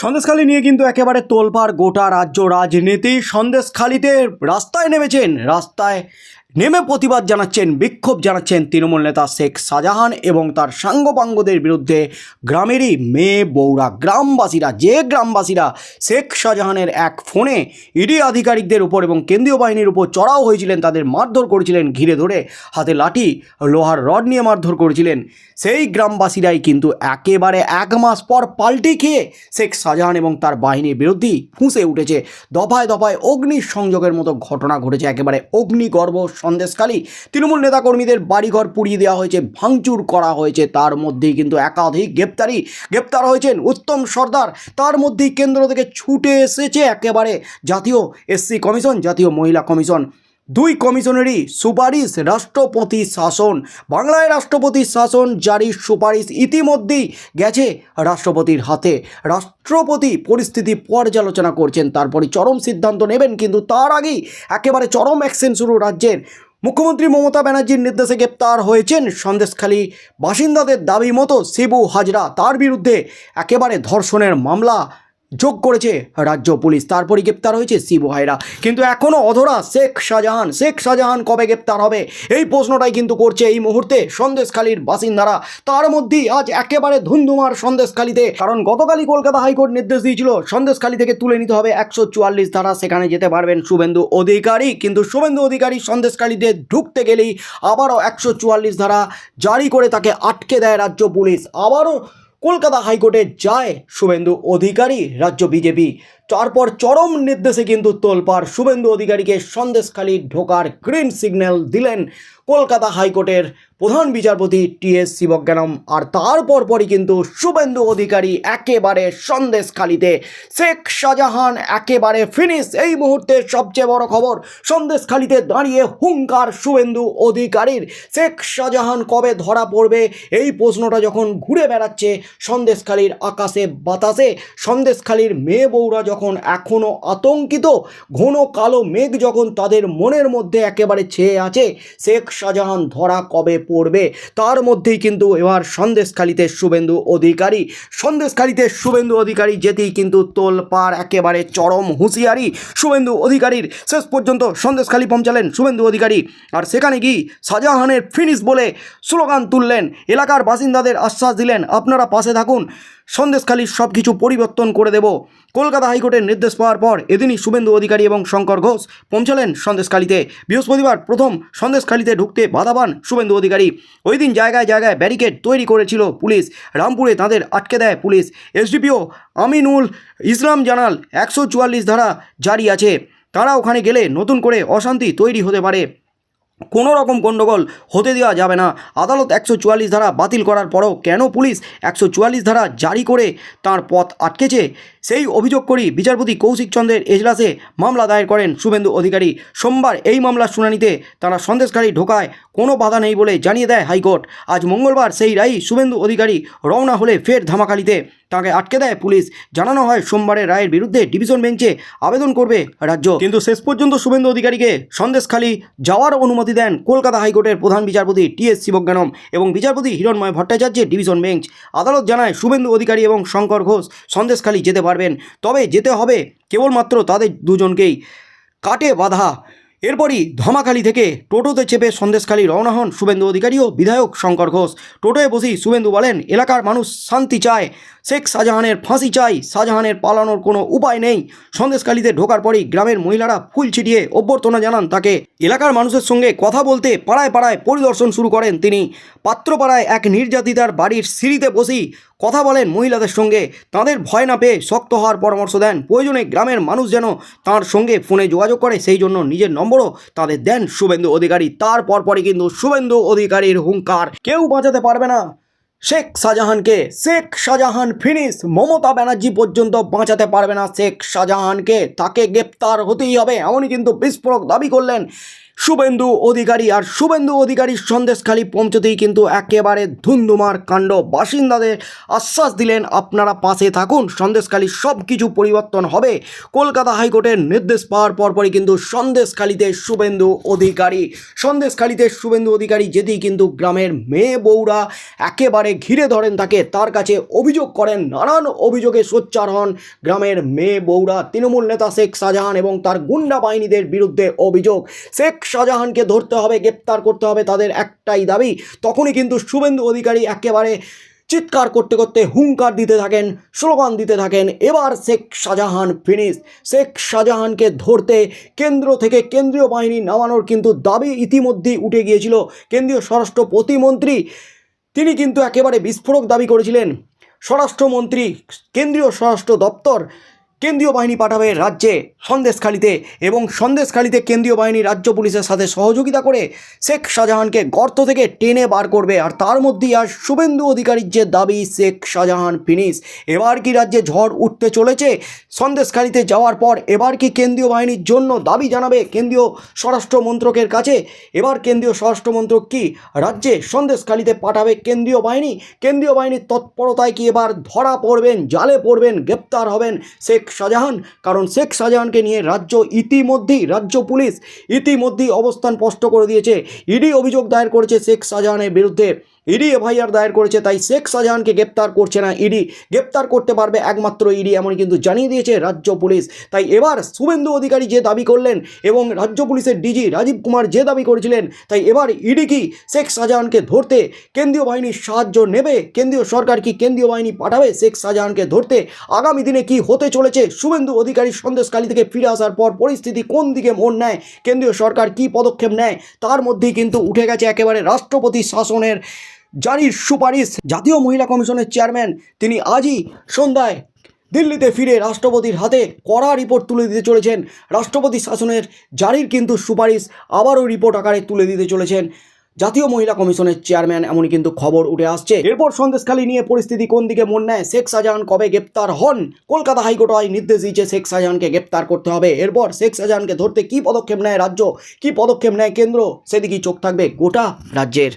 সন্দেশখালী নিয়ে কিন্তু একেবারে তোলপাড় গোটা রাজ্য রাজনীতি। সন্দেশখালীতে রাস্তায় নেমেছেন রাস্তায় নেমে প্রতিবাদ জানাচ্ছেন, বিক্ষোভ জানাচ্ছেন তৃণমূল নেতা শেখ শাহজাহান এবং তার সাঙ্গপাঙ্গদের বিরুদ্ধে গ্রামেরই মেয়ে বৌরা গ্রামবাসীরা, যে গ্রামবাসীরা শেখ শাহজাহানের এক ফোনে ইডি আধিকারিকদের উপর এবং কেন্দ্রীয় বাহিনীর উপর চড়াও হয়েছিলেন, তাদের মারধর করেছিলেন, ঘিরে ধরে হাতে লাঠি, লোহার রড নিয়ে মারধর করেছিলেন। সেই গ্রামবাসীরাই কিন্তু একেবারে এক মাস পর পাল্টি খেয়ে শেখ শাহজাহান এবং তার বাহিনীর বিরুদ্ধেই ফুঁসে উঠেছে। দফায় দফায় অগ্নি সংযোগের মতো ঘটনা ঘটেছে, একেবারে অগ্নিগর্ভ সন্দেশকালী তৃণমূল নেতাকর্মীদের বাড়িঘর পুড়িয়ে দেওয়া হয়েছে, ভাঙচুর করা হয়েছে। তার মধ্যেই কিন্তু একাধিক গ্রেপ্তারি। গ্রেপ্তার হয়েছেন উত্তম সর্দার। তার মধ্যেই কেন্দ্র থেকে ছুটে এসেছে একেবারে জাতীয় এসসি কমিশন, জাতীয় মহিলা কমিশন। দুই কমিশনেরই সুপারিশ রাষ্ট্রপতি শাসন। বাংলায় রাষ্ট্রপতির শাসন জারির সুপারিশ ইতিমধ্যেই গেছে রাষ্ট্রপতির হাতে। রাষ্ট্রপতি পরিস্থিতি পর্যালোচনা করছেন তারপরে চরম সিদ্ধান্ত নেবেন, কিন্তু তার আগেই একেবারে চরম অ্যাকশন শুরু রাজ্যের। মুখ্যমন্ত্রী মমতা ব্যানার্জির নির্দেশে গ্রেপ্তার হয়েছেন সন্দেশখালী বাসিন্দাদের দাবি মতো শিবু হাজরা। তার বিরুদ্ধে একেবারে ধর্ষণের মামলা যোগ করেছে রাজ্য পুলিশ। তারপরই গ্রেপ্তার হয়েছে শিবু হায়রা। কিন্তু এখনও অধরা শেখ শাহজাহান। শেখ শাহজাহান কবে গ্রেপ্তার হবে? এই প্রশ্নটাই কিন্তু করছে এই মুহূর্তে সন্দেশখালীর বাসিন্দারা। তার মধ্যেই আজ একেবারে ধুন্ধুমার সন্দেশখালীতে। কারণ গতকালই কলকাতা হাইকোর্ট নির্দেশ দিয়েছিল, সন্দেশখালী থেকে তুলে নিতে হবে একশো চুয়াল্লিশ ধারা। সেখানে যেতে পারবেন শুভেন্দু অধিকারী। কিন্তু শুভেন্দু অধিকারী সন্দেশখালীতে ঢুকতে গেলেই আবারও একশো চুয়াল্লিশ ধারা জারি করে তাকে আটকে দেয় রাজ্য পুলিশ। আবারও কলকাতা হাইকোর্টে যায় শুভেন্দু অধিকারী রাজ্য বিজেপি। তারপর চরম নির্দেশে কিন্তু তোলপাড় শুভেন্দু অধিকারীকে সন্দেশখালী ঢোকার গ্রিন সিগন্যাল দিলেন কলকাতা হাইকোর্টের প্রধান বিচারপতি টি এস শিবজ্ঞানম। আর তারপর পরই কিন্তু শুভেন্দু অধিকারী একেবারে সন্দেশখালীতে। শেখ শাহজাহান একেবারে ফিনিশ এই মুহূর্তে সবচেয়ে বড় খবর, সন্দেশখালীতে দাঁড়িয়ে হুঙ্কার শুভেন্দু অধিকারীর। শেখ শাহজাহান কবে ধরা পড়বে? এই প্রশ্নটা যখন ঘুরে বেড়াচ্ছে সন্দেশখালীর আকাশে বাতাসে, সন্দেশখালীর মেয়ে বউরা যখন এখনও আতঙ্কিত, ঘন কালো মেঘ যখন তাদের মনের মধ্যে একেবারে ছেয়ে আছে, শেখ শাহজাহান ধরা কবে পড়বে? তার মধ্যেই কিন্তু এবার সন্দেশখালীতে শুভেন্দু অধিকারী। সন্দেশখালীতে শুভেন্দু অধিকারী যেতেই কিন্তু তোলপাড় একেবারে চরম হুঁশিয়ারি শুভেন্দু অধিকারীর। শেষ পর্যন্ত সন্দেশখালী পৌঁছালেন শুভেন্দু অধিকারী। আর সেখানে গিয়ে শাহজাহানের ফিনিশ বলে স্লোগান তুললেন। এলাকার বাসিন্দাদের আশ্বাস দিলেন, আপনারা পাশে থাকুন। সন্দেশখালীর সব কিছু পরিবর্তন করে দেব। কলকাতা হাইকোর্টের নির্দেশ পাওয়ার পর এদিনই শুভেন্দু অধিকারী এবং শঙ্কর ঘোষ পৌঁছালেন সন্দেশখালীতে। বৃহস্পতিবার প্রথম সন্দেশখালীতে ঢুকতে বাধা পান শুভেন্দু অধিকারী। ওই দিন জায়গায় জায়গায় ব্যারিকেড তৈরি করেছিল পুলিশ। রামপুরে তাদের আটকে দেয় পুলিশ। এসডিপিও আমিনুল ইসলাম জানাল, একশো চুয়াল্লিশ ধারা জারি আছে। তারা ওখানে গেলে নতুন করে অশান্তি তৈরি হতে পারে। কোনো রকম গণ্ডগোল হতে দেওয়া যাবে না। আদালত একশো চুয়াল্লিশ ধারা বাতিল করার পরও কেন পুলিশ একশো চুয়াল্লিশ ধারা জারি করে তার পথ আটকেছে? সেই অভিযোগ করি বিচারপতি কৌশিক চন্দ্রের এজলাসে মামলা দায়ের করেন শুভেন্দু অধিকারী। সোমবার এই মামলার শুনানিতে তারা সন্দেশকারী ঢোকায়। কোনো বাধা নেই বলে জানিয়ে দেয় হাইকোর্ট। আজ মঙ্গলবার সেই রায় শুভেন্দু অধিকারী রওনা হলে ফের ধামাখালিতে তাকে আটকে দেয় পুলিশ। জানানো হয়, সোমবারের রায়ের বিরুদ্ধে ডিভিশন বেঞ্চে আবেদন করবে রাজ্য। কিন্তু শেষ পর্যন্ত শুভেন্দু অধিকারীকে সন্দেশখালী যাওয়ার অনুমতি দেন কলকাতা হাইকোর্টের প্রধান বিচারপতি টি এস শিবজ্ঞানম এবং বিচারপতি হিরণময় ভট্টাচার্যের ডিভিশন বেঞ্চ। আদালত জানায়, শুভেন্দু অধিকারী এবং শঙ্কর ঘোষ সন্দেশখালী যেতে পারবেন। তবে যেতে হবে কেবলমাত্র তাদের দুজনকেই। কাটে বাধা। এরপরই ধমাখালি থেকে টোটোতে চেপে সন্দেশখালী রওনা হন শুভেন্দু অধিকারী ও বিধায়ক শঙ্কর ঘোষ। টোটোয় বসেই শুভেন্দু বলেন, এলাকার মানুষ শান্তি চায়। শেখ শাহজাহানের ফাঁসি চাই। শাহজাহানের পালানোর কোনো উপায় নেই। সন্দেশখালীতে ঢোকার পরই গ্রামের মহিলারা ফুল ছিটিয়ে অভ্যর্থনা জানান তাকে। এলাকার মানুষের সঙ্গে কথা বলতে পাড়ায় পাড়ায় পরিদর্শন শুরু করেন তিনি। পাত্রপাড়ায় এক নির্যাতিতার বাড়ির সিঁড়িতে বসেই কথা বলেন মহিলাদের সঙ্গে। তাদের ভয় না পেয়ে শক্ত হওয়ার পরামর্শ দেন। প্রয়োজনে গ্রামের মানুষ যেন তার সঙ্গে ফোনে যোগাযোগ করে, সেই জন্য নিজের নম্বরও, তাদের দেন শুভেন্দু অধিকারী। তার পরপরই কিন্তু শুভেন্দু অধিকারীর হুঙ্কার। কেউ বাঁচাতে পারবে না। শেখ শাহজাহানকে, শেখ শাহজাহান ফিনিশ। মমতা ব্যানার্জি পর্যন্ত বাঁচাতে পারবে না শেখ শাহজাহানকে। তাকে গ্রেপ্তার হতেই হবে, এমনই কিন্তু বিস্ফোরক দাবি করলেন শুভেন্দু অধিকারী আর শুভেন্দু অধিকারীর সন্দেশখালী পৌঁছতেই কিন্তু একেবারে ধুন্ধুমার কাণ্ড। বাসিন্দাদের আশ্বাস দিলেন, আপনারা পাশে থাকুন, সন্দেশখালী সব কিছু পরিবর্তন হবে। কলকাতা হাইকোর্টের নির্দেশ পাওয়ার পরপরই কিন্তু সন্দেশখালীতে শুভেন্দু অধিকারী। সন্দেশখালীতে শুভেন্দু অধিকারী যেতেই কিন্তু গ্রামের মেয়ে বউরা একেবারে ঘিরে ধরেন তাকে। তার কাছে অভিযোগ করেন, নানান অভিযোগে সোচ্চার হন গ্রামের মেয়ে বউরা। তৃণমূল নেতা শেখ শাহজাহান এবং তার গুন্ডা বাহিনীদের বিরুদ্ধে অভিযোগ। শেখ শাহজাহানকে ধরতে হবে, গ্রেপ্তার করতে হবে তাদের একটাই দাবি। তখনই কিন্তু শুভেন্দু অধিকারী একেবারে চিৎকার করতে করতে হুঙ্কার দিতে থাকেন, স্লোগান দিতে থাকেন, এবার শেখ শাহজাহান ফিনিশ শেখ শাহজাহানকে ধরতে কেন্দ্র থেকে কেন্দ্রীয় বাহিনী নামানোর কিন্তু দাবি ইতিমধ্যেই উঠে গিয়েছিল। কেন্দ্রীয় স্বরাষ্ট্র প্রতিমন্ত্রী, তিনি কিন্তু একেবারে বিস্ফোরক দাবি করেছিলেন। স্বরাষ্ট্রমন্ত্রী, কেন্দ্রীয় স্বরাষ্ট্র দপ্তর কেন্দ্রীয় বাহিনী পাঠাবে রাজ্যে সন্দেশখালিতে এবং সন্দেশখালিতে কেন্দ্রীয় বাহিনী রাজ্য পুলিশের সাথে সহযোগিতা করে শেখ শাহজাহানকে গর্ত থেকে টেনে বার করবে। আর তার মধ্যেই আর শুভেন্দু অধিকারীর যে দাবি, শেখ শাহজাহান ফিনিশ। এবার কি রাজ্যে ঝড় উঠতে চলেছে? সন্দেশখালিতে যাওয়ার পর এবার কি কেন্দ্রীয় বাহিনীর জন্য দাবি জানাবে কেন্দ্রীয় স্বরাষ্ট্র মন্ত্রকের কাছে? এবার কেন্দ্রীয় স্বরাষ্ট্র মন্ত্রক কি রাজ্যে সন্দেশখালিতে পাঠাবে কেন্দ্রীয় বাহিনী? কেন্দ্রীয় বাহিনীর তৎপরতায় কি এবার ধরা পড়বেন, জালে পড়বেন, গ্রেপ্তার হবেন শেখ শাহজাহান, কারণ শেখ শাহজাহানকে নিয়ে রাজ্য ইতিমধ্যেই, রাজ্য পুলিশ ইতিমধ্যেই অবস্থান স্পষ্ট করে দিয়েছে। ইডি অভিযোগ দায়ের করেছে শেখ শাহজাহানের বিরুদ্ধে। ইডি এফআইআর দায়ের করেছে, তাই শেখ শাহজাহানকে গ্রেপ্তার করছে না ইডি। গ্রেপ্তার করতে পারবে একমাত্র ইডি এমন কিন্তু জানিয়ে দিয়েছে রাজ্য পুলিশ। তাই এবার শুভেন্দু অধিকারী যে দাবি করলেন এবং রাজ্য পুলিশের ডিজি রাজীব কুমার যে দাবি করেছিলেন, তাই এবার ইডি কি শেখ শাহজাহানকে ধরতে কেন্দ্রীয় বাহিনীর সাহায্য নেবে? কেন্দ্রীয় সরকার কি কেন্দ্রীয় বাহিনী পাঠাবে শেখ শাহজাহানকে ধরতে? আগামী দিনে কি হতে চলেছে? শুভেন্দু অধিকারী সন্দেশকালী থেকে ফিরে আসার পর পরিস্থিতি কোন দিকে মোড় নেয়? কেন্দ্রীয় সরকার কি পদক্ষেপ নেয়? তার মধ্যেই কিন্তু উঠে গেছে একেবারে রাষ্ট্রপতি শাসনের জারির সুপারিশ জাতীয় মহিলা কমিশনের চেয়ারম্যান তিনি আজই সন্ধ্যায় দিল্লিতে ফিরে রাষ্ট্রপতির হাতে কড়া রিপোর্ট তুলে দিতে চলেছেন। রাষ্ট্রপতি শাসনের জারির কিন্তু সুপারিশ আবারও রিপোর্ট আকারে তুলে দিতে চলেছেন জাতীয় মহিলা কমিশনের চেয়ারম্যান, এমনই কিন্তু খবর উঠে আসছে। এরপর সন্দেশখালী নিয়ে পরিস্থিতি কোন দিকে মন নেয়, শেখ শাহজাহান কবে গ্রেপ্তার হন? কলকাতা হাইকোর্ট আজ নির্দেশ দিয়েছে শেখ শাহজাহানকে গ্রেপ্তার করতে হবে। এরপর শেখ শাহজাহানকে ধরতে কী পদক্ষেপ নেয় রাজ্য, কী পদক্ষেপ নেয় কেন্দ্র? সেদিকেই চোখ থাকবে গোটা রাজ্যের।